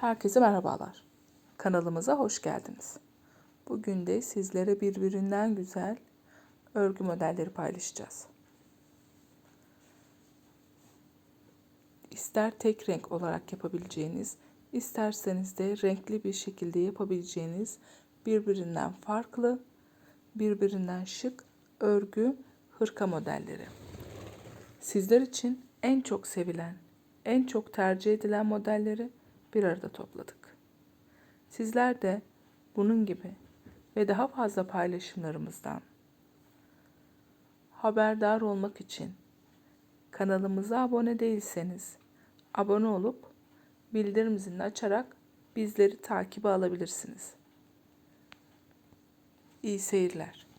Herkese merhabalar. Kanalımıza hoş geldiniz. Bugün de sizlere birbirinden güzel örgü modelleri paylaşacağız. İster tek renk olarak yapabileceğiniz, isterseniz de renkli bir şekilde yapabileceğiniz birbirinden farklı, birbirinden şık örgü hırka modelleri. Sizler için en çok sevilen, en çok tercih edilen modelleri bir arada topladık. Sizler de bunun gibi ve daha fazla paylaşımlarımızdan haberdar olmak için kanalımıza abone değilseniz abone olup bildirim zilini açarak bizleri takibe alabilirsiniz. İyi seyirler.